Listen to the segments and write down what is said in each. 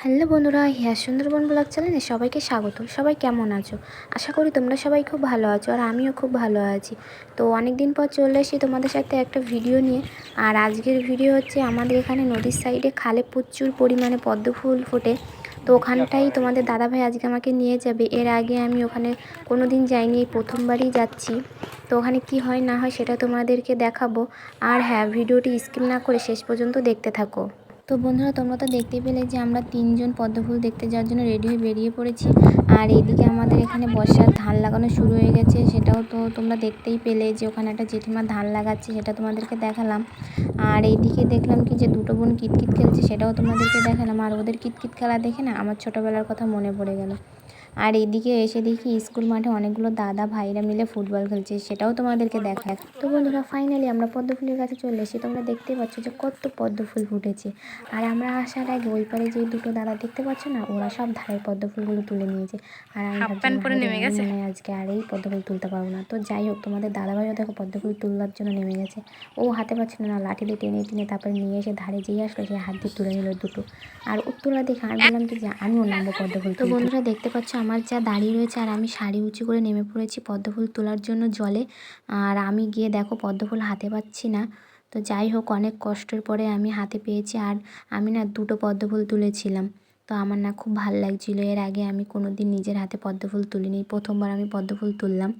Hello বন্ধুরা, হিয়া Sundarban blog চ্যানেলে সবাইকে স্বাগত। সবাই কেমন আছো? আশা করি তোমরা সবাই খুব ভালো আছো আর আমিও খুব ভালো আছি। তো অনেক দিন পর চলে এসেছি তোমাদের সাথে একটা ভিডিও নিয়ে। আর আজকের ভিডিও হচ্ছে আমাদের এখানে নদীর সাইডে খালে প্রচুর পরিমাণে পদ্ম ফুল ফোটে। তো ওখানটাই তোমাদের দাদাভাই আজকে আমাকে নিয়ে যাবে। এর আগে আমি ওখানে কোনো দিন যাইনি, এই প্রথমবারই যাচ্ছি। তো ওখানে কি হয় না হয় সেটা তোমাদেরকে দেখাবো। আর হ্যাঁ ভিডিওটি স্কিপ না করে শেষ পর্যন্ত দেখতে থাকো। তো বন্ধুরা, তোমরা তো দেখতে পেলে যে আমরা তিনজন পদ্মফুল দেখতে যাওয়ার জন্য রেডি হয়ে বেরিয়ে পড়েছি। আর এইদিকে আমাদের এখানে বর্ষার ধান লাগানো শুরু হয়ে গেছে। সেটাও তো তোমরা দেখতেই পেলে যে ওখানে একটা জেঠিমা ধান লাগাচ্ছে, সেটা তোমাদেরকে দেখালাম। আর এইদিকে দেখলাম কি যে দুটো বোন কিতকিত খেলছে, সেটাও তোমাদেরকে দেখালাম। আর ওদের কিতকিত খেলা দেখে না আমার ছোটোবেলার কথা মনে পড়ে গেল। আর এদিকে এসে দেখি স্কুল মাঠে অনেকগুলো দাদা ভাইরা মিলে ফুটবল খেলছে, সেটাও তোমাদেরকে দেখায়। তো বন্ধুরা ফাইনালি আমরা পদ্মফুলের কাছে চলে এসেছি। তোমরা দেখতেই পাচ্ছ যে কত পদ্মফুল ফুটেছে। আর আমরা আসার আগে ওই পারে যে দুটো দাদা দেখতে পাচ্ছ না ওরা সব ধারের পদ্ম ফুলগুলো তুলে নিয়েছে আর আমি পরে নেমে গেছে?" আমি মনে আজকে আর এই পদ্ম ফুল তুলতে পারব না। তো যাই হোক তোমাদের দাদাভাইও দেখো পদ্ম ফুল তোলার জন্য নেমে গেছে। ও হাতে পাচ্ছে না লাঠি দিয়ে টেনে টেনে তারপরে নিয়ে এসে ধারে যেই আসলো সে হাত দিয়ে তুলে নিল দুটো। আর তোলা দেখে আমি বললাম যে আমিও নামবো পদ্ম ফুল তো বন্ধুরা দেখতে পাচ্ছ আমার যা দাঁড়িয়ে রয়েছে আর আমি শাড়ি উঁচু করে নেমে পড়েছি পদ্ম ফুল তোলার জন্য জলে। আর আমি গিয়ে দেখো পদ্ম ফুল হাতে পাচ্ছি না। তো যাই হোক, অনেক কষ্টের পরে আমি হাতে পেয়েছি আর আমি না দুটো পদ্মফুল তুলেছিলাম। তো আমার না খুব ভালো লাগছিল। এর আগে আমি কোনো দিন নিজের হাতে পদ্মফুল তুলিনি। প্রথমবার আমি পদ্মফুল তুললাম।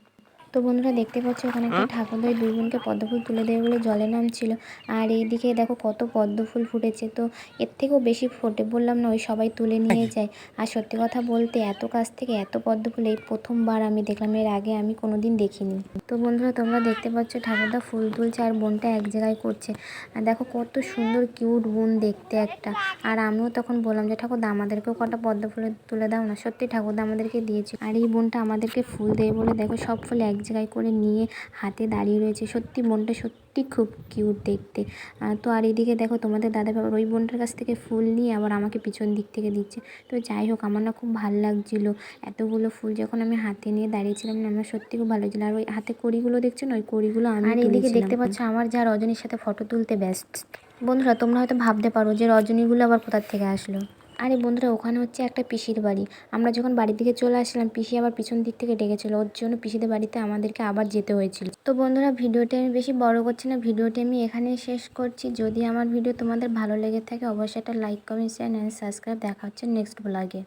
তো বন্ধুরা দেখতে পাচ্ছ ওখানে একটা ঠাকুরদের দুই বোনকে পদ্ম ফুল তুলে দেবে বলে জলে নামছিল। আর এইদিকে দেখো কত পদ্ম ফুল ফুটেছে। তো এর থেকেও বেশি ফোটে বললাম না ওই সবাই তুলে নিয়ে যায়। আর সত্যি কথা বলতে এত কাছ থেকে এত পদ্ম ফুল এই প্রথমবার আমি দেখলাম এর আগে আমি কোনো দিন দেখিনি। তো বন্ধুরা তোমরা দেখতে পাচ্ছ ঠাকুরদা ফুল তুলছে আর বোনটা এক জায়গায় করছে। আর দেখো কত সুন্দর কিউট বোন দেখতে একটা। আর আমিও তখন বললাম যে ঠাকুরদা আমাদেরকেও কটা পদ্ম ফুলে তুলে দাও না? সত্যি ঠাকুরদা আমাদেরকে দিয়েছে। আর এই বোনটা আমাদেরকে ফুল দেয় বলে দেখো সব ফুল এক জায়গায় করে নিয়ে হাতে দাঁড়িয়ে রয়েছে। সত্যি বোনটা সত্যি খুব কিউট দেখতে। তো আর এদিকে দেখো তোমাদের দাদা বাবার ওই বোনটার কাছ থেকে ফুল নিয়ে আবার আমাকে পিছন দিক থেকে দিচ্ছে। তো যাই হোক আমার না খুব ভালো লাগছিল। এতগুলো ফুল যখন আমি হাতে নিয়ে দাঁড়িয়েছিলাম না আমার সত্যি খুব ভালো লাগছিল। আর ওই হাতে কড়িগুলো দেখছ না ওই কড়িগুলো আমি আর এদিকে দেখতে পাচ্ছ আমার যা রজনীর সাথে ফটো তুলতে ব্যস্ত। বন্ধুরা তোমরা হয়তো ভাবতে পারো যে রজনীগুলো আবার কোথার থেকে আসলো। আরে বন্ধুরা, ওখানে হচ্ছে একটা পিসির বাড়ি। আমরা যখন বাড়ির দিকে চলে আসলাম পিসি আবার পিছন দিক থেকে ডেকেছিল। ওর জন্য পিসিদের বাড়িতে আমাদেরকে আবার যেতে হয়েছিল। তো বন্ধুরা, ভিডিওটি আমি বেশি বড় করছি না। ভিডিওটি আমি এখানেই শেষ করছি। যদি আমার ভিডিও তোমাদের ভালো লেগে থাকে, অবশ্যই একটা like, comment share and subscribe দেখা হচ্ছে নেক্সট ব্লগে